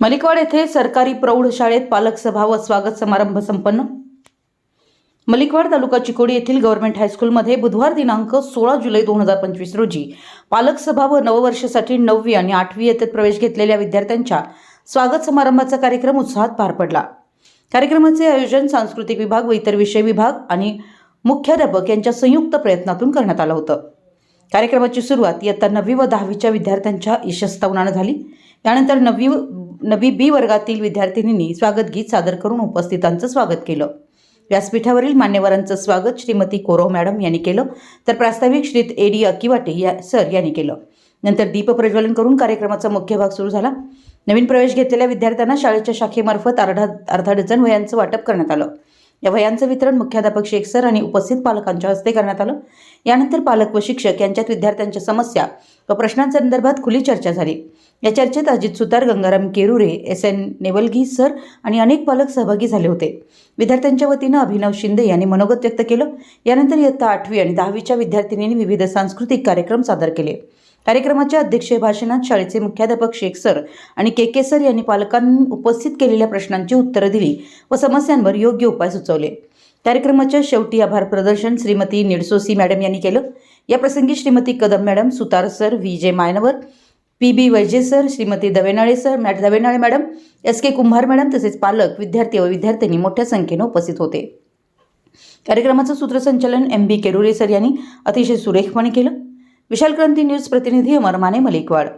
मलिकवाड येथे सरकारी प्रौढ शाळेत पालक सभा व स्वागत समारंभ संपन्न. मलिकवाड तालुका चिकोडी येथील गव्हर्नमेंट हायस्कूलमध्ये बुधवार दिनांक सोळा जुलै दोन हजार पंचवीस रोजी पालक सभा व नववर्षासाठी नववी आणि आठवी येथेत प्रवेश घेतलेल्या विद्यार्थ्यांच्या स्वागत समारंभाचा कार्यक्रम उत्साहात पार पडला. कार्यक्रमाचे आयोजन सांस्कृतिक विभाग व इतर विषय विभाग आणि मुख्याध्यापक यांच्या संयुक्त प्रयत्नातून करण्यात आलं होतं. कार्यक्रमाची सुरुवात इयत्ता नववी व दहावीच्या विद्यार्थ्यांच्या यशस्तवनानं झाली. त्यानंतर नववी नवी बी वर्गातील विद्यार्थिनींनी स्वागत गीत सादर करून उपस्थितांचं स्वागत केलं. व्यासपीठावरील मान्यवरांचं स्वागत श्रीमती कोरव मॅडम यांनी केलं तर प्रास्ताविक श्री ए डी अकिवाटे या सर यांनी केलं. नंतर दीप प्रज्वलन करून कार्यक्रमाचा मुख्य भाग सुरू झाला. नवीन प्रवेश घेतलेल्या विद्यार्थ्यांना शाळेच्या शाखेमार्फत अर्धा अर्धा डझन वयांचं वाटप करण्यात आलं. या वयांचं वितरण मुख्याध्यापक शेख सर आणि उपस्थित पालकांच्या हस्ते करण्यात आलं. यानंतर पालक व शिक्षक यांच्यात विद्यार्थ्यांच्या समस्या व प्रश्नांसंदर्भात खुली चर्चा झाली. या चर्चेत Ajit Sutar Gangaram Kerure S N Nevalgi sir आणि अनेक पालक सहभागी झाले होते. विद्यार्थ्यांच्या वतीनं अभिनव शिंदे यांनी मनोगत व्यक्त केलं. यानंतर इयत्ता आठवी आणि दहावीच्या विद्यार्थिनींनी विविध सांस्कृतिक कार्यक्रम सादर केले. कार्यक्रमाच्या अध्यक्षीय भाषणात शाळेचे मुख्याध्यापक शेख सर आणि के के सर यांनी पालकांनी उपस्थित केलेल्या प्रश्नांची उत्तरं दिली व समस्यांवर योग्य उपाय सुचवले. कार्यक्रमाच्या शेवटी आभार प्रदर्शन श्रीमती निडसोसी मॅडम यांनी केलं. या प्रसंगी Shrimati Kadam madam Sutar sir V J Mayanwar P B Vaije sir Shrimati Davenale sir mat Davenale madam S K Kumbhar madam तसेच पालक विद्यार्थी व विद्यार्थ्यांनी मोठ्या संख्येनं उपस्थित होते. कार्यक्रमाचं सूत्रसंचालन एम बी केरुरे सर यांनी अतिशय सुरेखपणे केलं. विशाल क्रांती न्यूज प्रतिनिधी अमर माने मलिकवाड.